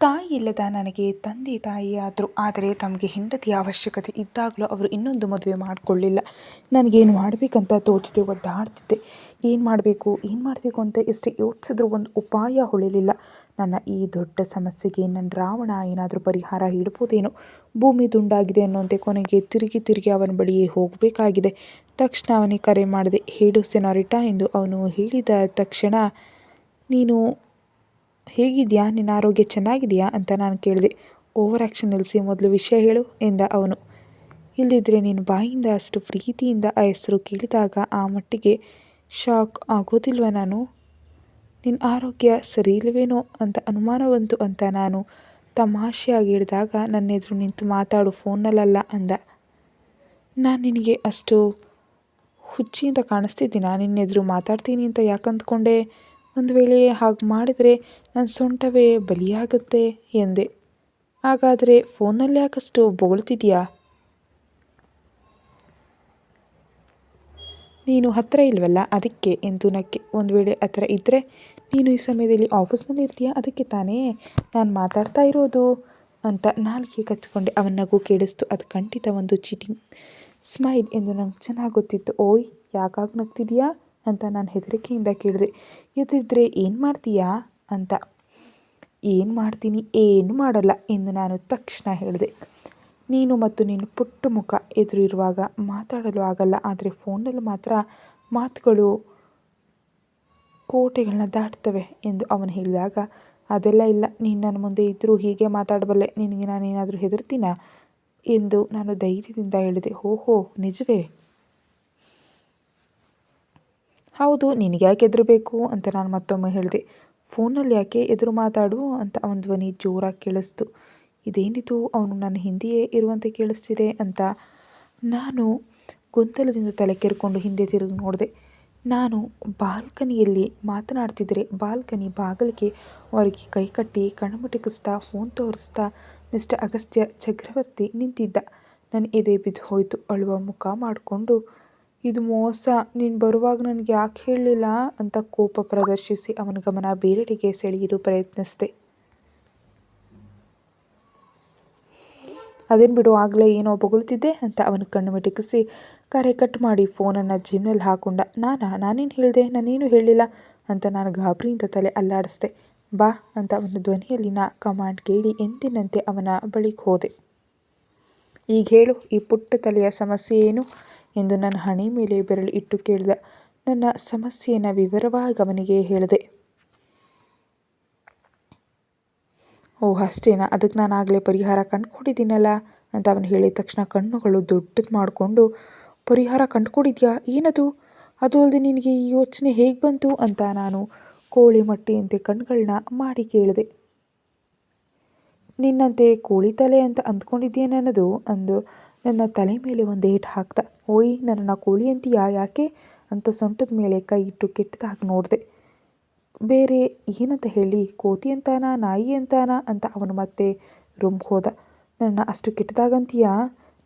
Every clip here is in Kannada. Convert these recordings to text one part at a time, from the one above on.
ತಾಯಿ ಇಲ್ಲದ ನನಗೆ ತಂದೆ ತಾಯಿಯಾದರು, ಆದರೆ ತಮಗೆ ಹೆಂಡತಿಯ ಅವಶ್ಯಕತೆ ಇದ್ದಾಗಲೂ ಅವರು ಇನ್ನೊಂದು ಮದುವೆ ಮಾಡಿಕೊಳ್ಳಿಲ್ಲ. ನನಗೇನು ಮಾಡಬೇಕಂತ ತೋಚದೆ ಒದ್ದಾಡ್ತಿದ್ದೆ. ಏನು ಮಾಡಬೇಕು ಏನು ಮಾಡಬೇಕು ಅಂತ ಎಷ್ಟೇ ಯೋಚಿಸಿದ್ರೂ ಒಂದು ಉಪಾಯ ಹೊಳಿಲಿಲ್ಲ. ನನ್ನ ಈ ದೊಡ್ಡ ಸಮಸ್ಯೆಗೆ ನನ್ನ ರಾವಣ ಏನಾದರೂ ಪರಿಹಾರ ಹಿಡ್ಬೋದೇನೋ ಭೂಮಿ ದುಂಡಾಗಿದೆ ಅನ್ನೋಂತೆ ಕೊನೆಗೆ ತಿರುಗಿ ತಿರುಗಿ ಅವನ ಬಳಿಯೇ ಹೋಗಬೇಕಾಗಿದೆ. ತಕ್ಷಣ ಅವನಿಗೆ ಕರೆ ಮಾಡಿದೆ, ಹೇಳು ಸೆನಾರಿಟಾ ಎಂದು ಅವನು ಹೇಳಿದ ತಕ್ಷಣ, ನೀನು ಹೇಗಿದೆಯಾ? ನಿನ್ನ ಆರೋಗ್ಯ ಚೆನ್ನಾಗಿದೆಯಾ? ಅಂತ ನಾನು ಕೇಳಿದೆ. ಓವರ್ ಆ್ಯಕ್ಷನ್ ನಿಲ್ಲಿಸಿ ಮೊದಲು ವಿಷಯ ಹೇಳು ಎಂದ ಅವನು. ಇಲ್ಲದಿದ್ದರೆ ನಿನ್ನ ಬಾಯಿಂದ ಅಷ್ಟು ಪ್ರೀತಿಯಿಂದ ಆ ಹೆಸರು ಕೇಳಿದಾಗ ಆ ಮಟ್ಟಿಗೆ ಶಾಕ್ ಆಗೋದಿಲ್ವ ನಾನು? ನಿನ್ನ ಆರೋಗ್ಯ ಸರಿ ಇಲ್ಲವೇನೋ ಅಂತ ಅನುಮಾನ ಬಂತು ಅಂತ ನಾನು ತಮಾಷೆಯಾಗಿ ಹೇಳಿದಾಗ ನನ್ನ ಎದುರು ನಿಂತು ಮಾತಾಡು ಫೋನಲ್ಲಲ್ಲ ಅಂದ. ನಾನು ನಿನಗೆ ಅಷ್ಟು ಹುಚ್ಚಿಯಿಂದ ಕಾಣಿಸ್ತಿದ್ದೀನಾ? ನಿನ್ನ ಎದುರು ಮಾತಾಡ್ತೀನಿ ಅಂತ ಯಾಕಂದ್ಕೊಂಡೆ? ಒಂದು ವೇಳೆ ಹಾಗೆ ಮಾಡಿದರೆ ನನ್ನ ಸೊಂಟವೇ ಬಲಿಯಾಗುತ್ತೆ ಎಂದೆ. ಹಾಗಾದರೆ ಫೋನಲ್ಲಿ ಯಾಕಷ್ಟು ಬೋಳ್ತಿದೆಯಾ ನೀನು ಹತ್ತಿರ ಇಲ್ವಲ್ಲ ಅದಕ್ಕೆ ಎಂದು ನಕ್ಕೆ. ಒಂದು ವೇಳೆ ಹತ್ತಿರ ಇದ್ದರೆ ನೀನು ಈ ಸಮಯದಲ್ಲಿ ಆಫೀಸ್ನಲ್ಲಿ ಇರ್ತೀಯಾ? ಅದಕ್ಕೆ ತಾನೇ ನಾನು ಮಾತಾಡ್ತಾ ಇರೋದು ಅಂತ ನಾಲ್ಕಿಗೆ ಕಚ್ಕೊಂಡೆ ಅವನ ನಗು ಕೇಳಿಸ್ತು. ಅದು ಖಂಡಿತ ಒಂದು ಚೀಟಿಂಗ್. ಸ್ಮೈಲ್ ಎಂದು ನಂಗೆ ಚೆನ್ನಾಗಿ ಗೊತ್ತಿತ್ತು. ಓಯ್, ಯಾಕಾಗಿ ನಗ್ತಿದೀಯಾ ಅಂತ ನಾನು ಹೆದರಿಕೆಯಿಂದ ಕೇಳಿದೆ ಇದ್ದಿದ್ರೆ ಏನು ಮಾಡ್ತೀಯಾ? ಅಂತ. ಏನು ಮಾಡ್ತೀನಿ? ಏನು ಮಾಡಲ್ಲ, ಎಂದು ನಾನು ತಕ್ಷಣ ಹೇಳಿದೆ. ನೀನು ಮತ್ತು ನೀನು ಪುಟ್ಟ ಮುಖ ಎದುರು ಇರುವಾಗ ಮಾತಾಡಲು ಆಗಲ್ಲ, ಆದರೆ ಫೋನಲ್ಲಿ ಮಾತ್ರ ಮಾತುಗಳು ಕೋಟೆಗಳನ್ನ ದಾಟ್ತವೆ ಎಂದು ಅವನು ಹೇಳಿದಾಗ, ಅದೆಲ್ಲ ಇಲ್ಲ, ನೀನು ನನ್ನ ಮುಂದೆ ಇದ್ದರೂ ಹೀಗೆ ಮಾತಾಡಬಲ್ಲೆ, ನಿನಗೆ ನಾನೇನಾದರೂ ಹೆದರ್ತೀನಾ? ಎಂದು ನಾನು ಧೈರ್ಯದಿಂದ ಹೇಳಿದೆ. ಓಹೋ, ನಿಜವೇ? ಹೌದು, ನಿನಗೆ ಯಾಕೆ ಹೆದರಬೇಕು ಅಂತ ನಾನು ಮತ್ತೊಮ್ಮೆ ಹೇಳಿದೆ. ಫೋನಲ್ಲಿ ಯಾಕೆ ಎದುರು ಮಾತಾಡು ಅಂತ ಅವನ ಧ್ವನಿ ಜೋರಾಗಿ ಕೇಳಿಸ್ತು. ಇದೇನಿದು, ಅವನು ನನ್ನ ಹಿಂದೆಯೇ ಇರುವಂತೆ ಕೇಳಿಸ್ತಿದೆ ಅಂತ ನಾನು ಗೊಂದಲದಿಂದ ತಲೆ ಕೆರ್ಕೊಂಡು ಹಿಂದೆ ತಿರುಗಿ ನೋಡಿದೆ. ನಾನು ಬಾಲ್ಕನಿಯಲ್ಲಿ ಮಾತನಾಡ್ತಿದ್ದರೆ ಬಾಲ್ಕನಿ ಬಾಗಿಲಿಗೆ ಹೊರಗೆ ಕೈಕಟ್ಟಿ ಕಣಮುಟಕಿಸ್ತಾ ಫೋನ್ ತೋರಿಸ್ತಾ ಮಿಸ್ಟರ್ ಅಗಸ್ತ್ಯ ಚಕ್ರವರ್ತಿ ನಿಂತಿದ್ದ. ನನ್ನ ಎದೆ ಬಿದ್ದು ಹೋಯಿತು ಅಳುವ ಮುಖ ಮಾಡಿಕೊಂಡು ಇದು ಮೋಸ. ನೀನು ಬರುವಾಗ ನನಗೆ ಯಾಕೆ ಹೇಳಲಿಲ್ಲ? ಅಂತ ಕೋಪ ಪ್ರದರ್ಶಿಸಿ ಅವನ ಗಮನ ಬೇರೆಡೆಗೆ ಸೆಳೆಯಲು ಪ್ರಯತ್ನಿಸಿದೆ. ಅದೇನು ಬಿಡು, ಆಗಲೇ ಏನೋ ಬೊಗಳ್ತಿದ್ದೆ ಅಂತ ಅವನ ಕಣ್ಣು ಮಿಟಕಿಸಿ ಕರೆ ಕಟ್ ಮಾಡಿ ಫೋನನ್ನು ಜಿಮ್ನಲ್ಲಿ ಹಾಕೊಂಡ. ನಾನಾ? ನಾನೇನು ಹೇಳಿದೆ? ನಾನೇನು ಹೇಳಿಲ್ಲ ಅಂತ ನಾನು ಗಾಬರಿಯಿಂದ ತಲೆ ಅಲ್ಲಾಡಿಸ್ದೆ. ಬಾ ಅಂತ ಅವನ ಧ್ವನಿಯಲ್ಲಿನ ಕಮಾಂಡ್ ಕೇಳಿ ಎಂದಿನಂತೆ ಅವನ ಬಳಿಗೆ ಹೋದೆ. ಈಗ ಹೇಳು, ಈ ಪುಟ್ಟ ತಲೆಯ ಸಮಸ್ಯೆ ಏನು? ಎಂದು ನನ್ನ ಹಣೆ ಮೇಲೆ ಬೆರಳು ಇಟ್ಟು ಕೇಳಿದ. ನನ್ನ ಸಮಸ್ಯೆಯನ್ನು ವಿವರವಾಗಿ ಅವನಿಗೆ ಹೇಳಿದೆ. ಓ ಅಷ್ಟೇನಾ? ಅದಕ್ಕೆ ನಾನು ಆಗಲೇ ಪರಿಹಾರ ಕಂಡುಕೊಂಡಿದ್ದೀನಲ್ಲ ಅಂತ ಅವನು ಹೇಳಿದ ತಕ್ಷಣ ಕಣ್ಣುಗಳು ದೊಡ್ಡದು ಮಾಡಿಕೊಂಡು, ಪರಿಹಾರ ಕಂಡುಕೊಂಡಿದ್ಯಾ? ಏನದು? ಅದು ಅಲ್ಲದೆ ನಿನಗೆ ಈ ಯೋಚನೆ ಹೇಗೆ ಬಂತು ಅಂತ ನಾನು ಕೋಳಿ ಮಟ್ಟಿಯಂತೆ ಕಣ್ಗಳನ್ನ ಮಾಡಿ ಕೇಳಿದೆ. ನಿನ್ನಂತೆ ಕೋಳಿ ತಲೆ ಅಂತ ಅಂದ್ಕೊಂಡಿದ್ದೀಯೇನನ್ನೋದು ಅಂದು ನನ್ನ ತಲೆ ಮೇಲೆ ಒಂದು ಏಟು ಹಾಕ್ದ ಓಯ್, ನನ್ನನ್ನು ಕೋಳಿ ಅಂತೀಯಾ ಯಾಕೆ? ಅಂತ ಸೊಂಟದ ಮೇಲೆ ಕೈ ಇಟ್ಟು ಕೆಟ್ಟದಾಗಿ ನೋಡಿದೆ. ಬೇರೆ ಏನಂತ ಹೇಳಿ, ಕೋತಿ ಅಂತಾನ, ನಾಯಿ ಅಂತಾನ? ಅಂತ ಅವನು ಮತ್ತೆ ರುಮ್ ಹೋದ. ನನ್ನ ಅಷ್ಟು ಕೆಟ್ಟದಾಗಂತೀಯಾ?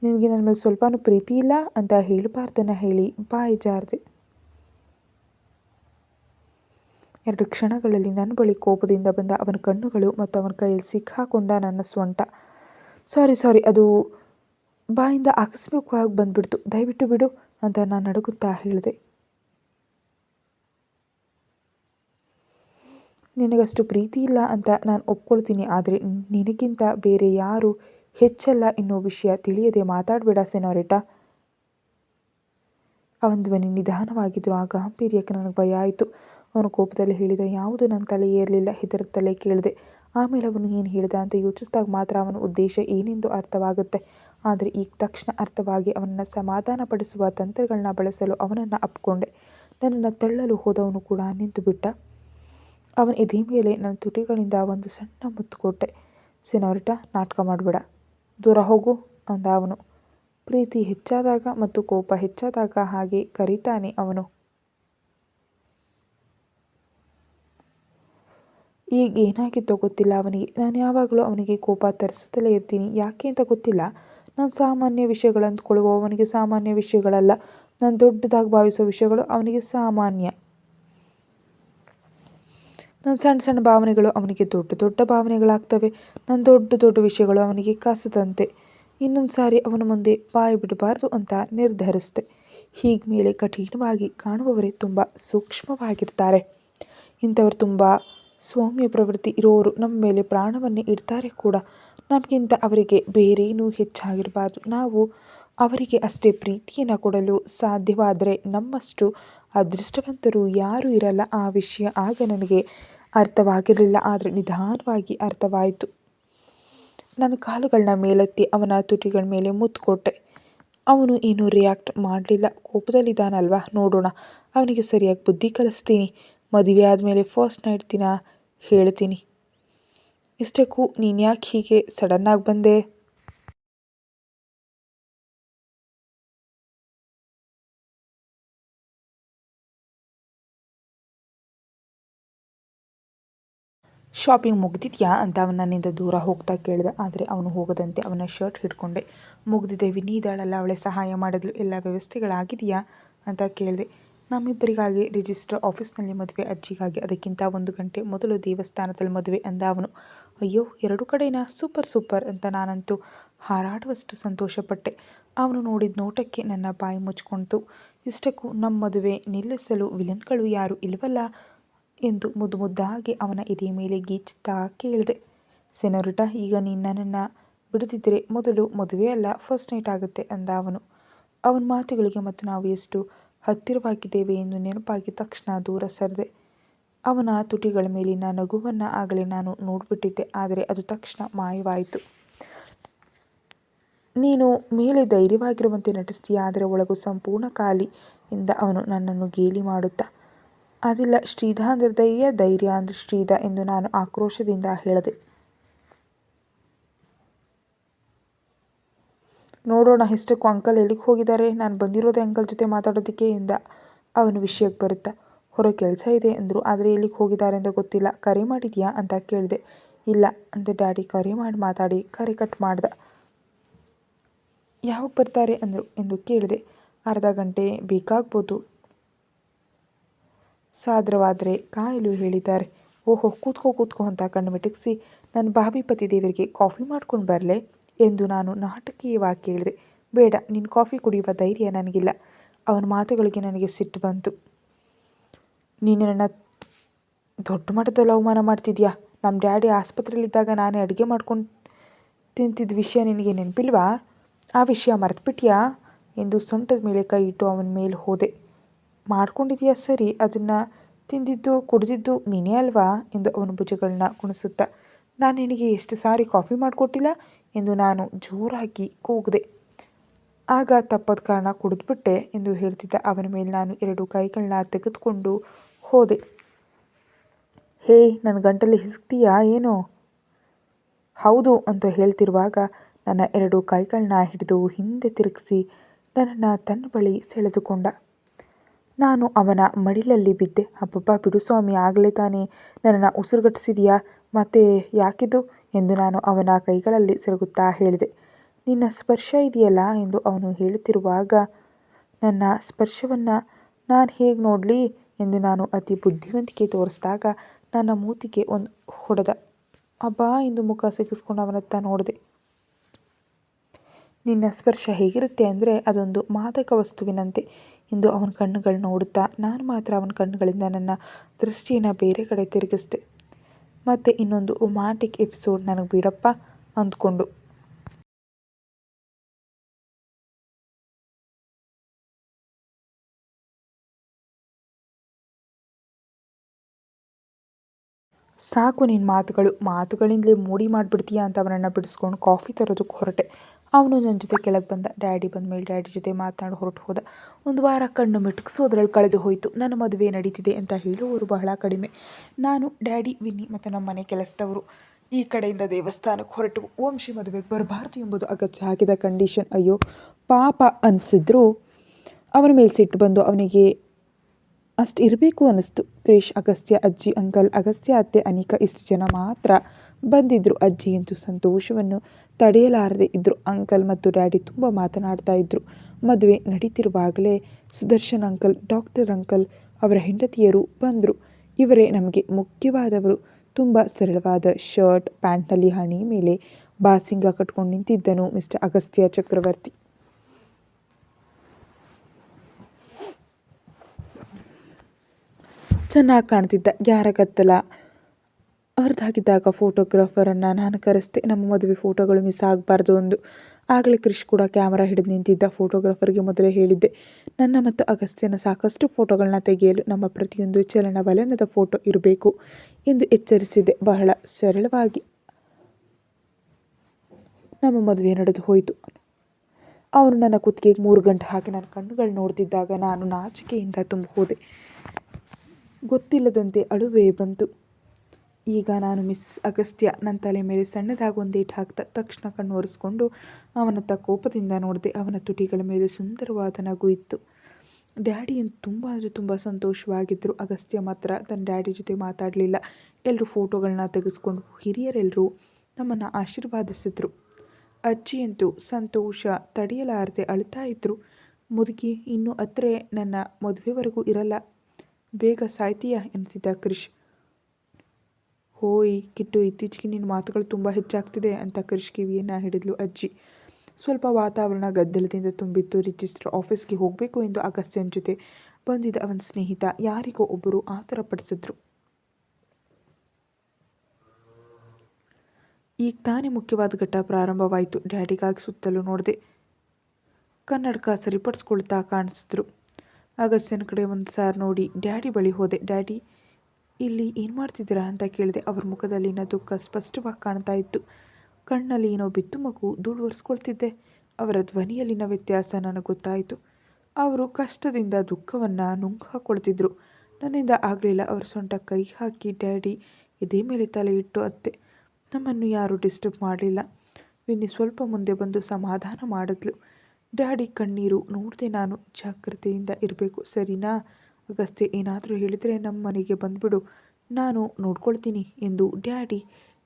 ನಿನಗೆ ನನ್ನ ಮೇಲೆ ಸ್ವಲ್ಪನೂ ಪ್ರೀತಿ ಇಲ್ಲ? ಅಂತ ಹೇಳಬಾರ್ದನ್ನ ಹೇಳಿ ಬಾಯಿ ಜಾರದೆ. ಎರಡು ಕ್ಷಣಗಳಲ್ಲಿ ನನ್ನ ಬಳಿ ಕೋಪದಿಂದ ಬಂದ ಅವನ ಕಣ್ಣುಗಳು ಮತ್ತು ಅವನ ಕೈಯಲ್ಲಿ ಸಿಕ್ಕಾಕೊಂಡ ನನ್ನ ಸ್ವಂಟ ಸಾರಿ ಸಾರಿ, ಅದು ಬಾಯಿಂದ ಆಕಸ್ಮಿಕವಾಗಿ ಬಂದ್ಬಿಡ್ತು. ದಯವಿಟ್ಟು ಬಿಡು ಅಂತ ನಾನು ನಡುಗುತ್ತಾ ಹೇಳಿದೆ. ನಿನಗಷ್ಟು ಪ್ರೀತಿ ಇಲ್ಲ ಅಂತ ನಾನು ಒಪ್ಕೊಳ್ತೀನಿ, ಆದರೆ ನಿನಗಿಂತ ಬೇರೆ ಯಾರು ಹೆಚ್ಚಲ್ಲ ಎನ್ನುವ ವಿಷಯ ತಿಳಿಯದೆ ಮಾತಾಡಬೇಡ ಸೆನೋರೇಟ. ಅವನ ಧ್ವನಿ ನಿಧಾನವಾಗಿದ್ದರು ಆ ಗಾಂಭೀರ್ಯಕ್ಕೆ ನನಗೆ ಭಯ ಆಯಿತು. ಅವನು ಕೋಪದಲ್ಲಿ ಹೇಳಿದ, ಯಾವುದು ನನ್ನ ತಲೆ ಏರಲಿಲ್ಲ ತಲೆ ಕೇಳಿದೆ. ಆಮೇಲೆ ಅವನು ಏನು ಹೇಳಿದ ಅಂತ ಯೋಚಿಸಿದಾಗ ಮಾತ್ರ ಅವನ ಉದ್ದೇಶ ಏನೆಂದು ಅರ್ಥವಾಗುತ್ತೆ. ಆದರೆ ಈಗ ತಕ್ಷಣ ಅರ್ಥವಾಗಿ ಅವನನ್ನು ಸಮಾಧಾನಪಡಿಸುವ ತಂತ್ರಗಳನ್ನ ಬಳಸಲು ಅವನನ್ನು ಅಪ್ಕೊಂಡೆ. ನನ್ನನ್ನು ತಳ್ಳಲು ಹೋದವನು ಕೂಡ ನಿಂತು ಬಿಟ್ಟ. ಅವನ ಎದೆ ಮೇಲೆ ನನ್ನ ತುಟಿಗಳಿಂದ ಒಂದು ಸಣ್ಣ ಮುತ್ತು ಕೊಟ್ಟೆ. ಸಿನೋರಿಟ ನಾಟಕ ಮಾಡಬೇಡ. ದೂರ ಹೋಗು, ಅಂದ ಅವನು. ಪ್ರೀತಿ ಹೆಚ್ಚಾದಾಗ ಮತ್ತು ಕೋಪ ಹೆಚ್ಚಾದಾಗ ಹಾಗೆ ಕರೀತಾನೆ ಅವನು. ಈಗ ಏನಾಗಿತ್ತೋ ಗೊತ್ತಿಲ್ಲ ಅವನಿಗೆ. ನಾನು ಯಾವಾಗಲೂ ಅವನಿಗೆ ಕೋಪ ತರಿಸುತ್ತಲೇ ಇರ್ತೀನಿ. ಯಾಕೆ ಅಂತ ಗೊತ್ತಿಲ್ಲ. ನಾನು ಸಾಮಾನ್ಯ ವಿಷಯಗಳು ಅಂದ್ಕೊಳ್ಳುವ, ಅವನಿಗೆ ಸಾಮಾನ್ಯ ವಿಷಯಗಳಲ್ಲ. ನಾನು ದೊಡ್ಡದಾಗಿ ಭಾವಿಸೋ ವಿಷಯಗಳು ಅವನಿಗೆ ಸಾಮಾನ್ಯ. ನನ್ನ ಸಣ್ಣ ಸಣ್ಣ ಭಾವನೆಗಳು ಅವನಿಗೆ ದೊಡ್ಡ ದೊಡ್ಡ ಭಾವನೆಗಳಾಗ್ತವೆ. ನನ್ನ ದೊಡ್ಡ ದೊಡ್ಡ ವಿಷಯಗಳು ಅವನಿಗೆ ಕಸದಂತೆ. ಇನ್ನೊಂದು ಸಾರಿ ಅವನ ಮುಂದೆ ಬಾಯಿ ಬಿಡಬಾರ್ದು ಅಂತ ನಿರ್ಧರಿಸಿದೆ ಹೀಗೆ ಮೇಲೆ ಕಠಿಣವಾಗಿ ಕಾಣುವವರೇ ತುಂಬ ಸೂಕ್ಷ್ಮವಾಗಿರ್ತಾರೆ. ಇಂಥವ್ರು ತುಂಬ ಸೌಮ್ಯ ಪ್ರವೃತ್ತಿ ಇರೋರು ನಮ್ಮ ಮೇಲೆ ಪ್ರಾಣವನ್ನೇ ಇಡ್ತಾರೆ ಕೂಡ. ನಮಗಿಂತ ಅವರಿಗೆ ಬೇರೇನೂ ಹೆಚ್ಚಾಗಿರಬಾರ್ದು. ನಾವು ಅವರಿಗೆ ಅಷ್ಟೇ ಪ್ರೀತಿಯನ್ನು ಕೊಡಲು ಸಾಧ್ಯವಾದರೆ ನಮ್ಮಷ್ಟು ಅದೃಷ್ಟವಂತರು ಯಾರೂ ಇರಲ್ಲ. ಆ ವಿಷಯ ಆಗ ನನಗೆ ಅರ್ಥವಾಗಿರಲಿಲ್ಲ. ಆದರೆ ನಿಧಾನವಾಗಿ ಅರ್ಥವಾಯಿತು. ನನ್ನ ಕಾಲುಗಳನ್ನ ಮೇಲೆತ್ತಿ ಅವನ ತುಟಿಗಳ ಮೇಲೆ ಮುತ್ತು ಕೊಟ್ಟೆ ಅವನು ಏನೂ ರಿಯಾಕ್ಟ್ ಮಾಡಲಿಲ್ಲ. ಕೋಪದಲ್ಲಿದ್ದಾನಲ್ವಾ? ನೋಡೋಣ. ಅವನಿಗೆ ಸರಿಯಾಗಿ ಬುದ್ಧಿ ಕಲಿಸ್ತೀನಿ. ಮದುವೆ ಆದಮೇಲೆ ಫಸ್ಟ್ ನೈಟ್ ದಿನ ಹೇಳ್ತೀನಿ. ಇಷ್ಟಕ್ಕೂ ನೀನು ಯಾಕೆ ಹೀಗೆ ಸಡನ್ನಾಗಿ ಬಂದೆ? ಶಾಪಿಂಗ್ ಮುಗ್ದಿದ್ಯಾ ಅಂತ ಅವನು ನನ್ನಿಂದ ದೂರ ಹೋಗ್ತಾ ಕೇಳಿದೆ. ಆದರೆ ಅವನು ಹೋಗದಂತೆ ಅವನ ಶರ್ಟ್ ಹಿಡ್ಕೊಂಡೆ. ಮುಗ್ದಿದೆ ವಿನೀದಾಳಲ್ಲ ಅವಳೆ ಸಹಾಯ ಮಾಡಿದ್ಲು, ಎಲ್ಲ ವ್ಯವಸ್ಥೆಗಳಾಗಿದೆಯಾ? ಅಂತ ಕೇಳಿದೆ. ನಮ್ಮಿಬ್ಬರಿಗಾಗಿ ರಿಜಿಸ್ಟರ್ ಆಫೀಸ್ನಲ್ಲಿ ಮದುವೆ, ಅಜ್ಜಿಗಾಗಿ. ಅದಕ್ಕಿಂತ ಒಂದು ಗಂಟೆ ಮೊದಲು ದೇವಸ್ಥಾನದಲ್ಲಿ ಮದುವೆ ಅಂದ ಅವನು. ಅಯ್ಯೋ, ಎರಡು ಕಡೆನ? ಸೂಪರ್ ಸೂಪರ್ ಅಂತ ನಾನಂತೂ ಹಾರಾಡುವಷ್ಟು ಸಂತೋಷಪಟ್ಟೆ. ಅವನು ನೋಡಿದ ನೋಟಕ್ಕೆ ನನ್ನ ಬಾಯಿ ಮುಚ್ಕೊಳ್ತು ಇಷ್ಟಕ್ಕೂ ನಮ್ಮ ಮದುವೆ ನಿಲ್ಲಿಸಲು ವಿಲನ್ಗಳು ಯಾರು ಇಲ್ವಲ್ಲ ಎಂದು ಮುದ್ದು ಮುದ್ದಾಗಿ ಅವನ ಎದೆಯ ಮೇಲೆ ಗೀಚುತ್ತಾ ಕೇಳಿದೆ. ಸೆನೋರಿಟ, ಈಗ ನೀನು ನನ್ನನ್ನು ಬಿಡದಿದ್ದರೆ ಮೊದಲು ಮದುವೆ ಅಲ್ಲ, ಫಸ್ಟ್ ನೈಟ್ ಆಗುತ್ತೆ ಅಂದ ಅವನು. ಅವನ ಮಾತುಗಳಿಗೆ ಮತ್ತು ನಾವು ಎಷ್ಟು ಹತ್ತಿರವಾಗಿದ್ದೇವೆ ಎಂದು ನೆನಪಾಗಿ ತಕ್ಷಣ ದೂರ ಸರಿದೆ. ಅವನ ತುಟಿಗಳ ಮೇಲಿನ ನಗುವನ್ನು ಆಗಲೇ ನಾನು ನೋಡಿಬಿಟ್ಟಿದ್ದೆ, ಆದರೆ ಅದು ತಕ್ಷಣ ಮಾಯವಾಯಿತು. ನೀನು ಮೇಲೆ ಧೈರ್ಯವಾಗಿರುವಂತೆ ನಟಿಸ್ತೀಯ? ಆದರೆ ಒಳಗು ಸಂಪೂರ್ಣ ಖಾಲಿ ಎಂದ ಅವನು ನನ್ನನ್ನು ಗೇಲಿ ಮಾಡುತ್ತಾ. ಅದಿಲ್ಲ ಶ್ರೀಧ ಅಂದರೆ ಧೈರ್ಯ ಧೈರ್ಯ ಅಂದರೆ ಶ್ರೀಧ ಎಂದು ನಾನು ಆಕ್ರೋಶದಿಂದ ಹೇಳಿದೆ. ನೋಡೋಣ ಹೆಸ್ಟಕ್ಕೂ ಅಂಕಲ್ ಎಲ್ಲಿಗೆ ಹೋಗಿದ್ದಾರೆ? ನಾನು ಬಂದಿರೋದೆ ಅಂಕಲ್ ಜೊತೆ ಮಾತಾಡೋದಕ್ಕೆ ಎಂದ ಅವನು ವಿಷಯಕ್ಕೆ ಬರುತ್ತಾ. ಹೊರ ಕೆಲಸ ಇದೆ ಅಂದರು, ಆದರೆ ಎಲ್ಲಿಗೆ ಹೋಗಿದ್ದಾರೆ ಅಂತ ಗೊತ್ತಿಲ್ಲ. ಕರೆ ಮಾಡಿದ್ಯಾ ಅಂತ ಕೇಳಿದೆ. ಇಲ್ಲ ಅಂತ ಡ್ಯಾಡಿ, ಕರೆ ಮಾಡಿ, ಮಾತಾಡಿ. ಕರೆ ಕಟ್ ಮಾಡ್ದ. ಯಾವಾಗ ಬರ್ತಾರೆ ಅಂದರು ಎಂದು ಕೇಳಿದೆ. ಅರ್ಧ ಗಂಟೆ ಬೇಕಾಗ್ಬೋದು. ಸಾದ್ರವಾದರೆ ಕಾಯಲು ಹೇಳಿದ್ದಾರೆ. ಓಹೋ, ಕೂತ್ಕೋ ಕೂತ್ಕೋ ಅಂತ ಕಣ್ಣು ಮಿಟಕಿಸಿ ನನ್ನ ಭಾವಿ ಪತಿ ದೇವರಿಗೆ ಕಾಫಿ ಮಾಡ್ಕೊಂಡು ಬರಲೆ ಎಂದು ನಾನು ನಾಟಕೀಯವಾಗಿ ಕೇಳಿದೆ. ಬೇಡ ನಿನ್ನ ಕಾಫಿ ಕುಡಿಯುವ ಧೈರ್ಯ ನನಗಿಲ್ಲ. ಅವನ ಮಾತುಗಳಿಗೆ ನನಗೆ ಸಿಟ್ಟು ಬಂತು. ನೀನು ನನ್ನ ದೊಡ್ಡ ಮಟ್ಟದಲ್ಲಿ ಅವಮಾನ ಮಾಡ್ತಿದ್ಯಾ? ನಮ್ಮ ಡ್ಯಾಡಿ ಆಸ್ಪತ್ರೆಯಲ್ಲಿದ್ದಾಗ ನಾನೇ ಅಡುಗೆ ಮಾಡ್ಕೊಂಡು ತಿಂತಿದ್ದ ವಿಷಯ ನಿನಗೆ ನೆನಪಿಲ್ವಾ? ಆ ವಿಷಯ ಮರೆತುಬಿಟ್ಯಾ? ಎಂದು ಸೊಂಟದ ಮೇಲೆ ಕೈ ಇಟ್ಟು ಅವನ ಮೇಲೆ ಹೋದೆ. ಮಾಡ್ಕೊಂಡಿದೆಯಾ ಸರಿ, ಅದನ್ನು ತಿಂದಿದ್ದು, ಕುಡಿದಿದ್ದು ನೀನೇ ಅಲ್ವಾ? ಎಂದು ಅವನ ಭುಜಗಳನ್ನ ಕುಣಿಸುತ್ತಾ. ನಾನು ನಿನಗೆ ಎಷ್ಟು ಸಾರಿ ಕಾಫಿ ಮಾಡಿಕೊಟ್ಟಿಲ್ಲ? ಎಂದು ನಾನು ಜೋರಾಗಿ ಕೂಗಿದೆ. ಆಗ ತಪ್ಪದ ಕಾರಣ ಕುಡಿದ್ಬಿಟ್ಟೆ ಎಂದು ಹೇಳ್ತಿದ್ದ ಅವನ ಮೇಲೆ ನಾನು ಎರಡು ಕೈಗಳನ್ನ ತೆಗೆದುಕೊಂಡು ಹೋದೆ. ಹೇ ನನ್ನ ಗಂಟಲ್ಲಿ ಹಿಸುಕ್ತೀಯಾ ಏನು? ಹೌದು ಅಂತ ಹೇಳ್ತಿರುವಾಗ ನನ್ನ ಎರಡು ಕೈಗಳನ್ನ ಹಿಡಿದು ಹಿಂದೆ ತಿರುಗಿಸಿ ನನ್ನನ್ನು ತನ್ನ ಬಳಿ ಸೆಳೆದುಕೊಂಡ. ನಾನು ಅವನ ಮಡಿಲಲ್ಲಿ ಬಿದ್ದೆ. ಅಬ್ಬಬ್ಬ, ಬಿಡು ಸ್ವಾಮಿ, ಆಗಲೇ ತಾನೇ ನನ್ನನ್ನು ಉಸಿರುಗಟ್ಟಿಸಿದೆಯಾ? ಮತ್ತೆ ಯಾಕಿದು ಎಂದು ನಾನು ಅವನ ಕೈಗಳಲ್ಲಿ ಸೆರಗುತ್ತಾ ಹೇಳಿದೆ. ನಿನ್ನ ಸ್ಪರ್ಶ ಇದೆಯಲ್ಲ ಎಂದು ಅವನು ಹೇಳುತ್ತಿರುವಾಗ ನನ್ನ ಸ್ಪರ್ಶವನ್ನು ನಾನು ಹೇಗೆ ನೋಡಲಿ? ಎಂದು ನಾನು ಅತಿ ಬುದ್ಧಿವಂತಿಕೆ ತೋರಿಸಿದಾಗ ನನ್ನ ಮೂತಿಗೆ ಒಂದು ಹೊಡೆದ. ಅಬ್ಬಾ ಎಂದು ಮುಖ ಸಿಕ್ಕಿಸ್ಕೊಂಡು ಅವನತ್ತ ನೋಡಿದೆ. ನಿನ್ನ ಸ್ಪರ್ಶ ಹೇಗಿರುತ್ತೆ? ಅಂದರೆ, ಅದೊಂದು ಮಾದಕ ವಸ್ತುವಿನಂತೆ ಎಂದು ಅವನ ಕಣ್ಣುಗಳು ನೋಡುತ್ತಾ, ನಾನು ಮಾತ್ರ ಅವನ ಕಣ್ಣುಗಳಿಂದ ನನ್ನ ದೃಷ್ಟಿಯನ್ನು ಬೇರೆ ಕಡೆ ತಿರುಗಿಸಿದೆ. ಮತ್ತೆ ಇನ್ನೊಂದು ರೊಮ್ಯಾಂಟಿಕ್ ಎಪಿಸೋಡ್ ನನಗೆ ಬಿಡಪ್ಪ ಅಂದ್ಕೊಂಡು ಸಾಕು ನಿನ್ನ ಮಾತುಗಳು. ಮಾತುಗಳಿಂದಲೇ ಮೂಡಿ ಮಾಡಿಬಿಡ್ತೀಯ ಅಂತ ಅವನನ್ನು ಬಿಡಿಸ್ಕೊಂಡು ಕಾಫಿ ತರೋದಕ್ಕೆ ಹೊರಟೆ. ಅವನು ನನ್ನ ಜೊತೆ ಕೆಳಗೆ ಬಂದ. ಡ್ಯಾಡಿ ಬಂದ ಮೇಲೆ ಡ್ಯಾಡಿ ಜೊತೆ ಮಾತನಾಡಿ ಹೊರಟು ಹೋದ. ಒಂದು ವಾರ ಕಣ್ಣು ಮಿಟುಕಿಸೋದ್ರಲ್ಲಿ ಕಳೆದು ಹೋಯಿತು. ನನ್ನ ಮದುವೆ ನಡೀತಿದೆ ಅಂತ ಹೇಳುವವರು ಬಹಳ ಕಡಿಮೆ. ನಾನು, ಡ್ಯಾಡಿ, ವಿನ್ನಿ ಮತ್ತು ನಮ್ಮ ಮನೆ ಕೆಲಸದವರು ಈ ಕಡೆಯಿಂದ ದೇವಸ್ಥಾನಕ್ಕೆ ಹೊರಟು. ವಂಶಿ ಮದುವೆಗೆ ಬರಬಾರ್ದು ಎಂಬುದು ಅಗತ್ಯ ಹಾಕಿದ ಕಂಡೀಷನ್. ಅಯ್ಯೋ, ಪಾಪ ಅನಿಸಿದ್ರು. ಅವನ ಮೇಲೆ ಸಿಟ್ಟು ಬಂದು ಅವನಿಗೆ ಅಷ್ಟು ಇರಬೇಕು ಅನ್ನಿಸ್ತು. ಕ್ರಿಶ್ ಅಗಸ್ತ್ಯ, ಅಜ್ಜಿ, ಅಂಕಲ್, ಅಗಸ್ತ್ಯ ಅತ್ತೆ, ಅನೇಕ ಇಷ್ಟು ಜನ ಮಾತ್ರ ಬಂದಿದ್ದರು ಅಜ್ಜಿ ಎಂದು ಸಂತೋಷವನ್ನು ತಡೆಯಲಾರದೆ ಇದ್ದರು ಅಂಕಲ್ ಮತ್ತು ಡ್ಯಾಡಿ ತುಂಬ ಮಾತನಾಡ್ತಾ ಇದ್ದರು ಮದುವೆ ನಡೀತಿರುವಾಗಲೇ ಸುದರ್ಶನ್ ಅಂಕಲ್, ಡಾಕ್ಟರ್ ಅಂಕಲ್ ಅವರ ಹೆಂಡತಿಯರು ಬಂದರು. ಇವರೇ ನಮಗೆ ಮುಖ್ಯವಾದವರು. ತುಂಬ ಸರಳವಾದ ಶರ್ಟ್, ಪ್ಯಾಂಟ್ನಲ್ಲಿ ಹಣಿ ಮೇಲೆ ಬಾಸಿಂಗ ಕಟ್ಕೊಂಡು ನಿಂತಿದ್ದನು ಮಿಸ್ಟರ್ ಅಗಸ್ತ್ಯ ಚಕ್ರವರ್ತಿ. ಚೆನ್ನಾಗಿ ಕಾಣ್ತಿದ್ದ. ಯಾರ ಗದ್ದಲ? ಅವ್ರದ್ದಾಗಿದ್ದಾಗ ಫೋಟೋಗ್ರಾಫರನ್ನು ನಾನು ಕರೆಸ್ತೆ ನಮ್ಮ ಮದುವೆ ಫೋಟೋಗಳು ಮಿಸ್ ಆಗಬಾರ್ದು ಒಂದು ಆಗಲೇ ಕ್ರಿಶ್ ಕೂಡ ಕ್ಯಾಮರಾ ಹಿಡಿದು ನಿಂತಿದ್ದ ಫೋಟೋಗ್ರಾಫರ್ಗೆ ಮೊದಲೇ ಹೇಳಿದ್ದೆ. ನನ್ನ ಮತ್ತು ಅಗಸ್ತ್ಯನ ಸಾಕಷ್ಟು ಫೋಟೋಗಳನ್ನ ತೆಗೆಯಲು ನಮ್ಮ ಪ್ರತಿಯೊಂದು ಚಲನವಲನದ ಫೋಟೋ ಇರಬೇಕು ಎಂದು ಎಚ್ಚರಿಸಿದೆ. ಬಹಳ ಸರಳವಾಗಿ ನಮ್ಮ ಮದುವೆ ನಡೆದು ಹೋಯಿತು. ಅವನು ನನ್ನ ಕುತ್ತಿಗೆಗೆ ಮೂರು ಗಂಟೆ ಹಾಕಿ ನನ್ನ ಕಣ್ಣುಗಳು ನೋಡ್ತಿದ್ದಾಗ ನಾನು ನಾಚಿಕೆಯಿಂದ ತುಂಬ ಹೋದೆ ಗೊತ್ತಿಲ್ಲದಂತೆ ಅಳುವೆ ಬಂತು. ಈಗ ನಾನು ಮಿಸ್ ಅಗಸ್ತ್ಯ. ನನ್ನ ತಲೆ ಮೇಲೆ ಸಣ್ಣದಾಗಿ ಒಂದೇಟು ಹಾಕ್ತಾ ತಕ್ಷಣ ಕಣ್ಣು ಒರೆಸ್ಕೊಂಡು ಅವನತ್ತ ಕೋಪದಿಂದ ನೋಡಿದೆ ಅವನ ತುಟಿಗಳ ಮೇಲೆ ಸುಂದರವಾದ ನಗು ಇತ್ತು. ಡ್ಯಾಡಿ ತುಂಬ ಅಂದರೆ ತುಂಬ ಸಂತೋಷವಾಗಿದ್ದರು ಅಗಸ್ತ್ಯ ಮಾತ್ರ ತನ್ನ ಡ್ಯಾಡಿ ಜೊತೆ ಮಾತಾಡಲಿಲ್ಲ. ಎಲ್ಲರೂ ಫೋಟೋಗಳನ್ನ ತೆಗೆಸ್ಕೊಂಡು ಹಿರಿಯರೆಲ್ಲರೂ ನಮ್ಮನ್ನು ಆಶೀರ್ವಾದಿಸಿದ್ರು. ಅಜ್ಜಿಯಂತೂ ಸಂತೋಷ ತಡೆಯಲಾರದೆ ಅಳ್ತಾ ಇದ್ದರು ಮುದುಕಿ ಇನ್ನೂ ಅತ್ರೆ ನನ್ನ ಮದುವೆವರೆಗೂ ಇರಲ್ಲ. ಬೇಗ ಸಾಯ್ತೀಯಾ? ಎನಿಸಿದ ಕ್ರಿಶ್ ಹೋಯ್ ಕಿಟ್ಟು, ಇತ್ತೀಚೆಗೆ ನಿನ್ನ ಮಾತುಗಳು ತುಂಬ ಹೆಚ್ಚಾಗ್ತಿದೆ ಅಂತ ಕ್ರಿಶ್ ಕಿವಿಯನ್ನು ಹಿಡಿದ್ಲು ಅಜ್ಜಿ. ಸ್ವಲ್ಪ ವಾತಾವರಣ ಗದ್ದಲದಿಂದ ತುಂಬಿತ್ತು. ರಿಜಿಸ್ಟರ್ ಆಫೀಸ್ಗೆ ಹೋಗಬೇಕು ಎಂದು ಅಗಸ್ತ್ಯನ ಜೊತೆ ಬಂದಿದ್ದ ಅವನ ಸ್ನೇಹಿತ. ಯಾರಿಗೋ ಒಬ್ಬರು ಆತರ ಪಡಿಸಿದ್ರು. ಈಗ ತಾನೇ ಮುಖ್ಯವಾದ ಘಟ್ಟ ಪ್ರಾರಂಭವಾಯಿತು. ಡ್ಯಾಡಿಗಾಗಿ ಸುತ್ತಲೂ ನೋಡಿದೆ ಕನ್ನಡಕ ಸರಿಪಡಿಸ್ಕೊಳ್ತಾ ಕಾಣಿಸಿದ್ರು. ಅಗಸ್ತ್ಯನ ಕಡೆ ಒಂದು ಸಾರ್ ನೋಡಿ, ಡ್ಯಾಡಿ ಬಳಿ ಹೋದೆ. ಡ್ಯಾಡಿ, ಇಲ್ಲಿ ಏನು ಮಾಡ್ತಿದ್ದೀರಾ? ಅಂತ ಕೇಳಿದೆ. ಅವ್ರ ಮುಖದಲ್ಲಿನ ದುಃಖ ಸ್ಪಷ್ಟವಾಗಿ ಕಾಣ್ತಾ ಇತ್ತು. ಕಣ್ಣಲ್ಲಿ ಏನೋ ಬಿತ್ತು ಮಗು ಧೂಳು ಒರೆಸ್ಕೊಳ್ತಿದ್ದೆ ಅವರ ಧ್ವನಿಯಲ್ಲಿನ ವ್ಯತ್ಯಾಸ ನನಗೆ ಗೊತ್ತಾಯಿತು. ಅವರು ಕಷ್ಟದಿಂದ ದುಃಖವನ್ನು ನುಂಗು ಹಾಕ್ಕೊಳ್ತಿದ್ರು ನನ್ನಿಂದ ಆಗಲಿಲ್ಲ ಅವರ ಸೊಂಟ ಕೈ ಹಾಕಿ, ಡ್ಯಾಡಿ, ಇದೇ ಮೇಲೆ ತಲೆ ಇಟ್ಟು ಅತ್ತೆ. ನಮ್ಮನ್ನು ಯಾರೂ ಡಿಸ್ಟರ್ಬ್ ಮಾಡಲಿಲ್ಲ. ವಿನ್ನಿ ಸ್ವಲ್ಪ ಮುಂದೆ ಬಂದು ಸಮಾಧಾನ ಮಾಡಿದ್ಲು. ಡ್ಯಾಡಿ ಕಣ್ಣೀರು ನೋಡಿದೆ ನಾನು ಜಾಗ್ರತೆಯಿಂದ ಇರಬೇಕು. ಸರಿನಾ? ಅಗಸ್ತ್ಯ ಏನಾದರೂ ಹೇಳಿದರೆ ನಮ್ಮ ಮನೆಗೆ ಬಂದುಬಿಡು. ನಾನು ನೋಡ್ಕೊಳ್ತೀನಿ ಎಂದು ಡ್ಯಾಡಿ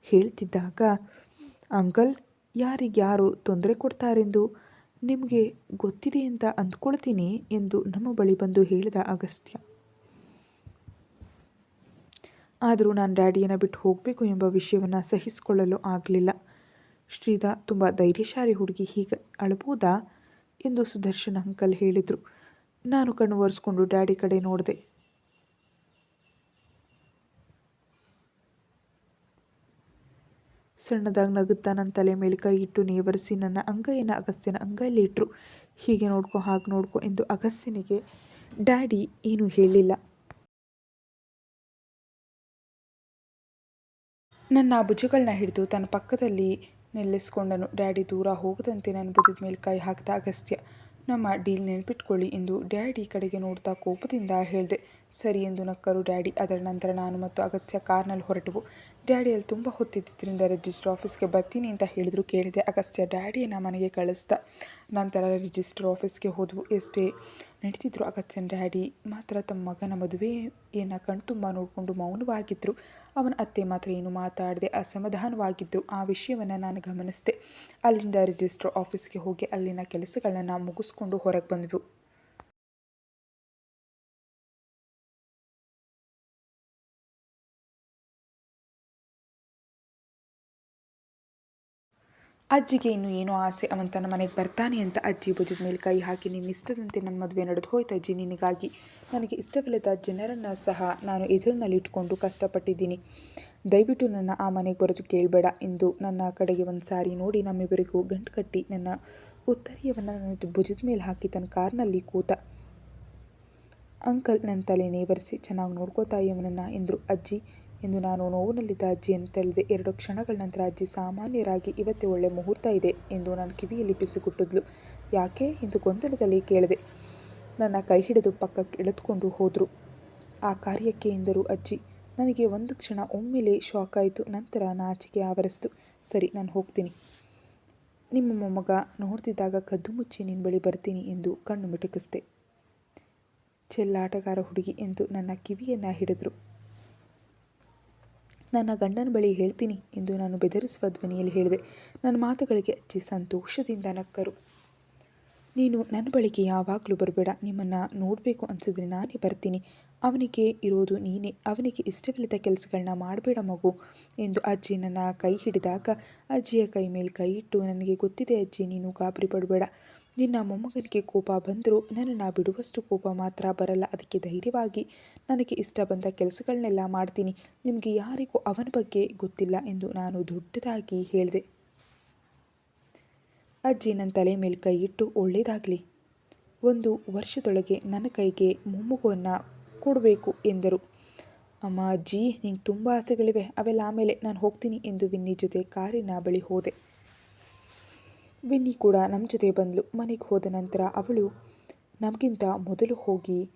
ಹೇಳ್ತಿದ್ದಾಗ, ಅಂಕಲ್ ಯಾರಿಗ್ಯಾರು ತೊಂದರೆ ಕೊಡ್ತಾರೆಂದು ನಿಮಗೆ ಗೊತ್ತಿದೆ ಅಂತ ಅಂದ್ಕೊಳ್ತೀನಿ ಎಂದು ನಮ್ಮ ಬಳಿ ಬಂದು ಹೇಳಿದ ಅಗಸ್ತ್ಯ. ಆದರೂ ನಾನು ಡ್ಯಾಡಿಯನ್ನು ಬಿಟ್ಟು ಹೋಗಬೇಕು ಎಂಬ ವಿಷಯವನ್ನು ಸಹಿಸಿಕೊಳ್ಳಲು ಆಗಲಿಲ್ಲ. ಶ್ರೀಧಾ ತುಂಬ ಧೈರ್ಯಶಾಲಿ ಹುಡುಗಿ, ಹೀಗೆ ಅಳಬಹುದಾ ಎಂದು ಸುದರ್ಶನ್ ಅಂಕಲ್ ಹೇಳಿದರು. ನಾನು ಕಣ್ಣು ಒರೆಸ್ಕೊಂಡು ಡ್ಯಾಡಿ ಕಡೆ ನೋಡಿದೆ. ಸಣ್ಣದಾಗಿ ನಗುತ್ತಾ ನನ್ನ ತಲೆ ಮೇಲೆ ಕೈ ಇಟ್ಟು ನೇವರಿಸಿ ನನ್ನ ಅಂಗೈಯನ್ನು ಅಗಸ್ತ್ಯನ ಅಂಗೈಯಲ್ಲಿ ಇಟ್ಟರು ಹೀಗೆ ನೋಡ್ಕೊ, ಹಾಗೆ ನೋಡ್ಕೊ ಎಂದು ಅಗಸ್ತ್ಯನಿಗೆ ಡ್ಯಾಡಿ ಏನು ಹೇಳಿಲ್ಲ. ನನ್ನ ಭುಜಗಳನ್ನ ಹಿಡಿದು ತನ್ನ ಪಕ್ಕದಲ್ಲಿ ನಿಲ್ಲಿಸ್ಕೊಂಡನು. ಡ್ಯಾಡಿ ದೂರ ಹೋಗದಂತೆ ನನ್ನ ಭುಜದ ಮೇಲೆ ಕೈ ಹಾಕಿದ ಅಗಸ್ತ್ಯ. ನಮ್ಮ ಡೀಲ್ ನೆನಪಿಟ್ಕೊಳ್ಳಿ ಎಂದು ಡ್ಯಾಡಿ ಕಡೆಗೆ ನೋಡ್ತಾ ಕೋಪದಿಂದ ಹೇಳಿದೆ. ಸರಿ ಎಂದು ನಕ್ಕರು. ಡ್ಯಾಡಿ, ಅದರ ನಂತರ ನಾನು ಮತ್ತು ಅಗತ್ಯ ಕಾರ್ನಲ್ಲಿ ಹೊರಟವು. ಡ್ಯಾಡಿಯಲ್ಲಿ ತುಂಬ ಹೊತ್ತಿದ್ದರಿಂದ ರಿಜಿಸ್ಟರ್ ಆಫೀಸ್ಗೆ ಬರ್ತೀನಿ ಅಂತ ಹೇಳಿದ್ರು. ಕೇಳಿದೆ, ಅಗಸ್ತ್ಯ ಡ್ಯಾಡಿಯನ್ನು ಮನೆಗೆ ಕಳಿಸ್ದ. ನಂತರ ರಿಜಿಸ್ಟರ್ ಆಫೀಸ್ಗೆ ಹೋದವು. ಎಷ್ಟೇ ನಡೀತಿದ್ರು ಅಗತ್ಯನ ಡ್ಯಾಡಿ ಮಾತ್ರ ತಮ್ಮ ಮಗನ ಮದುವೆಯನ್ನು ಕಣ್ತುಂಬ ನೋಡಿಕೊಂಡು ಮೌನವಾಗಿದ್ದರು ಅವನ ಅತ್ತೆ ಮಾತ್ರ ಏನು ಮಾತಾಡದೆ ಅಸಮಾಧಾನವಾಗಿದ್ದರು ಆ ವಿಷಯವನ್ನು ನಾನು ಗಮನಿಸಿದೆ. ಅಲ್ಲಿಂದ ರಿಜಿಸ್ಟರ್ ಆಫೀಸ್ಗೆ ಹೋಗಿ ಅಲ್ಲಿನ ಕೆಲಸಗಳನ್ನು ಮುಗಿಸ್ಕೊಂಡು ಹೊರಗೆ ಬಂದವು. ಅಜ್ಜಿಗೆ ಇನ್ನೂ ಏನೋ ಆಸೆ, ಅವನು ತನ್ನ ಮನೆಗೆ ಬರ್ತಾನೆ ಅಂತ ಅಜ್ಜಿ ಭುಜದ ಮೇಲೆ ಕೈ ಹಾಕಿ ನಿನ್ನ ಇಷ್ಟದಂತೆ ನನ್ನ ಮದುವೆ ನಡೆದು ಹೋಯ್ತು ಅಜ್ಜಿ, ನಿನಗಾಗಿ ನನಗೆ ಇಷ್ಟವಿಲ್ಲದ ಜನರನ್ನು ಸಹ ನಾನು ಎದುರಿನಲ್ಲಿ ಇಟ್ಕೊಂಡು ಕಷ್ಟಪಟ್ಟಿದ್ದೀನಿ. ದಯವಿಟ್ಟು ನನ್ನ ಆ ಮನೆಗೆ ಬರೋದು ಕೇಳಬೇಡ ಎಂದು ನನ್ನ ಕಡೆಗೆ ಒಂದು ಸಾರಿ ನೋಡಿ ನಮ್ಮಿಬ್ಬರಿಗೂ ಗಂಟು ಕಟ್ಟಿ ನನ್ನ ಉತ್ತರಿಯವನ್ನು ನನ್ನ ಭುಜದ ಮೇಲೆ ಹಾಕಿ ತನ್ನ ಕಾರ್ನಲ್ಲಿ ಕೂತ, ಅಂಕಲ್ ನನ್ನ ತಲೆ ನೇವರಿಸಿ, ಚೆನ್ನಾಗಿ ನೋಡ್ಕೋತಾ ಇವನನ್ನು ಎಂದರು ಅಜ್ಜಿ. ಎಂದು ನಾನು ನೋವಿನಲ್ಲಿದ್ದ ಅಜ್ಜಿಯನ್ನು ತಳ್ಳಿದೆ. ಎರಡು ಕ್ಷಣಗಳ ನಂತರ ಅಜ್ಜಿ ಸಾಮಾನ್ಯರಾಗಿ ಇವತ್ತೇ ಒಳ್ಳೆ ಮುಹೂರ್ತ ಇದೆ ಎಂದು ನಾನು ಕಿವಿಯಲ್ಲಿ ಪಿಸುಗುಟ್ಟಿದ್ಲು ಯಾಕೆ ಎಂದು ಗೊಂದಲದಲ್ಲಿ ಕೇಳಿದೆ. ನನ್ನ ಕೈ ಹಿಡಿದು ಪಕ್ಕಕ್ಕೆ ಎಳೆದುಕೊಂಡು ಹೋದರು. ಆ ಕಾರ್ಯಕ್ಕೆ ಎಂದರು ಅಜ್ಜಿ. ನನಗೆ ಒಂದು ಕ್ಷಣ ಒಮ್ಮೆಲೆ ಶಾಕ್ ಆಯಿತು. ನಂತರ ನಾಚಿಕೆ ಆವರಿಸಿತು. ಸರಿ, ನಾನು ಹೋಗ್ತೀನಿ. ನಿಮ್ಮ ಮೊಮ್ಮಗ ನೋಡ್ತಿದ್ದಾಗ ಕದ್ದು ಮುಚ್ಚಿ ನಿನ್ನ ಬಳಿ ಬರ್ತೀನಿ ಎಂದು ಕಣ್ಣು ಮಿಟುಕಿಸಿದೆ. ಚೆಲ್ಲಾಟಗಾರ ಹುಡುಗಿ ಎಂದು ನನ್ನ ಕಿವಿಯನ್ನು ಹಿಡಿದ್ರು. ನನ್ನ ಗಂಡನ ಬಳಿ ಹೇಳ್ತೀನಿ ಎಂದು ನಾನು ಬೆದರಿಸುವ ಧ್ವನಿಯಲ್ಲಿ ಹೇಳಿದೆ. ನನ್ನ ಮಾತುಗಳಿಗೆ ಅಜ್ಜಿ ಸಂತೋಷದಿಂದ ನಕ್ಕರು. ನೀನು ನನ್ನ ಬಳಿಗೆ ಯಾವಾಗಲೂ ಬರಬೇಡ. ನಿಮ್ಮನ್ನು ನೋಡಬೇಕು ಅನಿಸಿದ್ರೆ ನಾನೇ ಬರ್ತೀನಿ. ಅವನಿಗೆ ಇರೋದು ನೀನೇ. ಅವನಿಗೆ ಇಷ್ಟವಿಲ್ಲದ ಕೆಲಸಗಳನ್ನ ಮಾಡಬೇಡ ಮಗು ಎಂದು ಅಜ್ಜಿ ನನ್ನ ಕೈ ಹಿಡಿದಾಗ, ಅಜ್ಜಿಯ ಕೈ ಮೇಲೆ ಕೈ ಇಟ್ಟು, ನನಗೆ ಗೊತ್ತಿದೆ ಅಜ್ಜಿ, ನೀನು ಗಾಬರಿ ಪಡಬೇಡ. ನಿನ್ನ ಮೊಮ್ಮಗನಿಗೆ ಕೋಪ ಬಂದರೂ ನನ್ನನ್ನು ಬಿಡುವಷ್ಟು ಕೋಪ ಮಾತ್ರ ಬರಲ್ಲ. ಅದಕ್ಕೆ ಧೈರ್ಯವಾಗಿ ನನಗೆ ಇಷ್ಟ ಬಂದ ಕೆಲಸಗಳನ್ನೆಲ್ಲ ಮಾಡ್ತೀನಿ. ನಿಮಗೆ ಯಾರಿಗೂ ಅವನ ಬಗ್ಗೆ ಗೊತ್ತಿಲ್ಲ ಎಂದು ನಾನು ದೊಡ್ಡದಾಗಿ ಹೇಳಿದೆ. ಅಜ್ಜಿ ನನ್ನ ತಲೆ ಮೇಲೆ ಕೈ ಇಟ್ಟು ಒಳ್ಳೆಯದಾಗಲಿ ಒಂದು ವರ್ಷದೊಳಗೆ ನನ್ನ ಕೈಗೆ ಮೊಮ್ಮಗುವನ್ನು ಕೊಡಬೇಕು ಎಂದರು. ಅಮ್ಮ ಅಜ್ಜಿ, ನಿಂಗೆ ತುಂಬ ಆಸೆಗಳಿವೆ. ಅವೆಲ್ಲ ಆಮೇಲೆ ನಾನು ಹೋಗ್ತೀನಿ ಎಂದು ವಿನ್ನಿ ಜೊತೆ ಕಾರಿನ ಬಳಿ ಹೋದೆ. ವಿನ್ನಿ ಕೂಡ ನಮ್ಮ ಜೊತೆ ಬಂದಳು ಮನೆಗೆ ಹೋದ ನಂತರ ಅವಳು ನಮಗಿಂತ ಮೊದಲು ಹೋಗಿ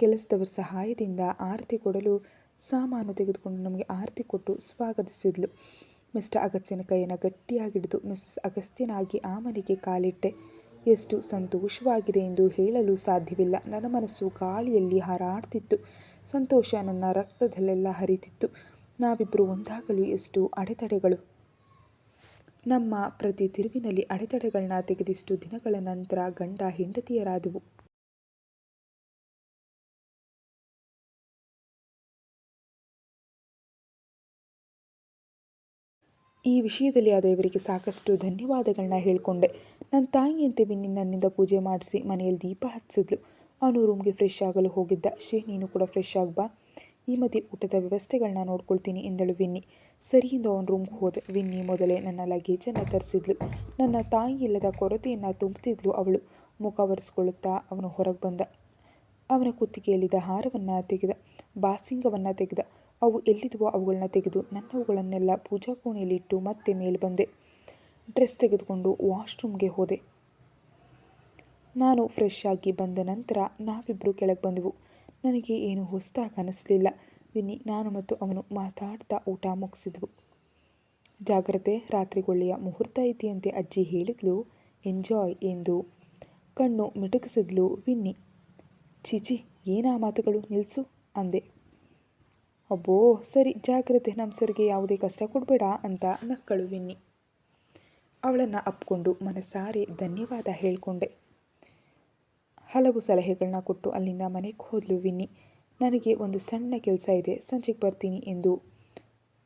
ಕೆಲಸದವರ ಸಹಾಯದಿಂದ ಆರತಿ ಕೊಡಲು ಸಾಮಾನು ತೆಗೆದುಕೊಂಡು ನಮಗೆ ಆರತಿ ಕೊಟ್ಟು ಸ್ವಾಗತಿಸಿದ್ಲು. ಮಿಸ್ಟರ್ ಅಗಸ್ತ್ಯನ ಕೈಯನ್ನು ಗಟ್ಟಿಯಾಗಿಡಿದು ಮಿಸ್ಸಸ್ ಅಗಸ್ತ್ಯನಾಗಿ ಆ ಮನೆಗೆ ಕಾಲಿಟ್ಟೆ. ಎಷ್ಟು ಸಂತೋಷವಾಗಿದೆ ಎಂದು ಹೇಳಲು ಸಾಧ್ಯವಿಲ್ಲ. ನನ್ನ ಮನಸ್ಸು ಗಾಳಿಯಲ್ಲಿ ಹಾರಾಡ್ತಿತ್ತು. ಸಂತೋಷ ನನ್ನ ರಕ್ತದಲ್ಲೆಲ್ಲ ಹರಿತಿತ್ತು. ನಾವಿಬ್ಬರು ಒಂದಾಗಲು ಎಷ್ಟು ಅಡೆತಡೆಗಳು. ನಮ್ಮ ಪ್ರತಿ ತಿರುವಿನಲ್ಲಿ ಅಡೆತಡೆಗಳನ್ನ ತೆಗೆದಿಷ್ಟು ದಿನಗಳ ನಂತರ ಗಂಡ ಹೆಂಡತಿಯರಾದವು. ಈ ವಿಷಯದಲ್ಲಿ ಆ ದೇವರಿಗೆ ಸಾಕಷ್ಟು ಧನ್ಯವಾದಗಳನ್ನ ಹೇಳಿಕೊಂಡೆ. ನನ್ನ ತಾಯಿಯಂತೆ ವಿನ್ನಿ ನನ್ನಿಂದ ಪೂಜೆ ಮಾಡಿಸಿ ಮನೆಯಲ್ಲಿ ದೀಪ ಹಚ್ಚಿದ್ಲು. ಅವನು ರೂಮ್ಗೆ ಫ್ರೆಶ್ ಆಗಲು ಹೋಗಿದ್ದ. ಶೇ, ನೀನು ಕೂಡ ಫ್ರೆಶ್ ಆಗ್ಬಾ ಈ ಮಧ್ಯೆ ಊಟದ ವ್ಯವಸ್ಥೆಗಳನ್ನ ನೋಡ್ಕೊಳ್ತೀನಿ ಎಂದಳು ವಿನ್ನಿ. ಸರಿಯಿಂದ ಅವನ ರೂಮ್ಗೆ ಹೋದೆ. ವಿನ್ನಿ ಮೊದಲೇ ನನ್ನ ಲಗೇಜನ್ನು ತರಿಸಿದ್ಲು. ನನ್ನ ತಾಯಿ ಇಲ್ಲದ ಕೊರತೆಯನ್ನು ತುಂಬುತ್ತಿದ್ಲು ಅವಳು. ಮುಖ ಒರೆಸ್ಕೊಳ್ಳುತ್ತಾ ಅವನು ಹೊರಗೆ ಬಂದ. ಅವನ ಕುತ್ತಿಗೆಯಲ್ಲಿದ್ದ ಹಾರವನ್ನು ತೆಗೆದ. ಬಾಸಿಂಗವನ್ನು ತೆಗೆದ. ಅವು ಎಲ್ಲಿದ್ವೋ ಅವುಗಳನ್ನ ತೆಗೆದು ನನ್ನವುಗಳನ್ನೆಲ್ಲ ಪೂಜಾ ಕೋಣೆಯಲ್ಲಿಟ್ಟು ಮತ್ತೆ ಮೇಲೆ ಬಂದೆ. ಡ್ರೆಸ್ ತೆಗೆದುಕೊಂಡು ವಾಶ್ರೂಮ್ಗೆ ಹೋದೆ. ನಾನು ಫ್ರೆಶ್ ಆಗಿ ಬಂದ ನಂತರ ನಾವಿಬ್ಬರು ಕೆಳಗೆ ಬಂದೆವು. ನನಗೆ ಏನು ಹೊಸದಾಗಿ ವಿನಿ ನಾನು ಮತ್ತು ಅವನು ಮಾತಾಡ್ತಾ ಊಟ ಮುಗಿಸಿದ್ವು. ಜಾಗ್ರತೆ, ರಾತ್ರಿಗೊಳ್ಳೆಯ ಮುಹೂರ್ತ ಇದೆಯಂತೆ ಅಜ್ಜಿ ಹೇಳಿದ್ಲು. ಎಂಜಾಯ್ ಎಂದು ಕಣ್ಣು ಮಿಟುಕಿಸಿದ್ಲು ವಿನ್ನಿ. ಚಿಚಿ ಏನಾ ಮಾತುಗಳು? ನಿಲ್ಲಿಸು ಅಂದೆ. ಅಬ್ಬೋ, ಸರಿ, ಜಾಗ್ರತೆ. ನಮ್ಮ ಸರಿಗೆ ಯಾವುದೇ ಕಷ್ಟ ಕೊಡಬೇಡ ಅಂತ ನಕ್ಕಳು ವಿನ್ನಿ. ಅವಳನ್ನು ಅಪ್ಕೊಂಡು ಮನಸಾರೆ ಧನ್ಯವಾದ ಹೇಳಿಕೊಂಡೆ. ಹಲವು ಸಲಹೆಗಳನ್ನ ಕೊಟ್ಟು ಅಲ್ಲಿಂದ ಮನೆಗೆ ಹೋದ್ಲು ವಿನ್ನಿ. ನನಗೆ ಒಂದು ಸಣ್ಣ ಕೆಲಸ ಇದೆ, ಸಂಜೆಗೆ ಬರ್ತೀನಿ ಎಂದು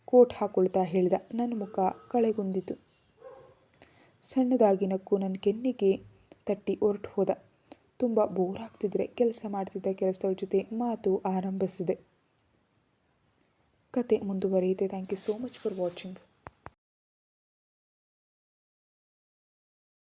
ಕೋಟ್ ಹಾಕೊಳ್ತಾ ಹೇಳಿದ. ನನ್ನ ಮುಖ ಕಳೆಗುಂದಿತು ಸಣ್ಣದಾಗಿ ನಕ್ಕು ನನ್ನ ಕೆನ್ನಿಗೆ ತಟ್ಟಿ ಹೊರಟು ಹೋದ. ತುಂಬ ಬೋರ್ ಆಗ್ತಿದ್ರೆ ಕೆಲಸ ಮಾಡ್ತಿದ್ದ ಕೆಲಸದವ್ರ ಜೊತೆ ಮಾತು ಆರಂಭಿಸಿದೆ. ಕತೆ ಮುಂದುವರಿಯುತ್ತೆ. Thank you so much for watching